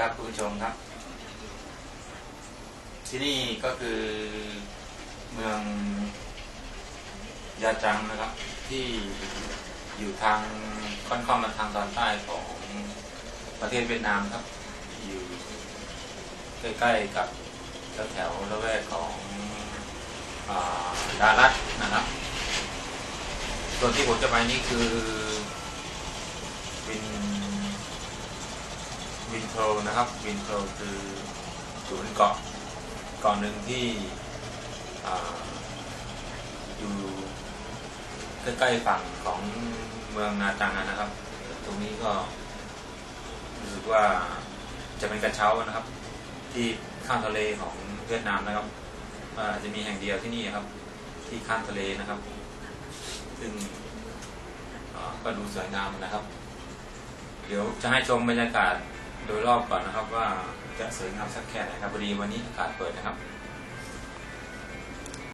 ครับคุณผู้ชมครับ ที่นี่ก็คือเมืองยาจังนะครับ ที่อยู่ทางค่อนข้างมาทางตอนใต้ของประเทศเวียดนามครับ อยู่ใกล้ๆกับแถวละแวกของอดารัตนะครับ ส่วนที่ผมจะไปนี่คือวิน วินโทรนะครับวินโทรคือศูนย์เกาะเกาะหนึ่งที่ออยู่ใกล้ๆฝั่งของเมืองนาจังนะครับ ตรงนี้ก็รู้สึกว่าจะเป็นกระเช้านะครับ ที่ข้ามทะเลของเวียดนามนะครับอาจะมีแห่งเดียวที่นี่ครับ ที่ข้ามทะเลนะครับ ซึ่งก็ดูสวยงามนะครับ เดี๋ยวจะให้ชมบรรยากาศ โดยรอบก่อนนะครับว่าจะสวยงามสักแค่ไหนครับพอดีวันนี้อากาศเปิดนะครับ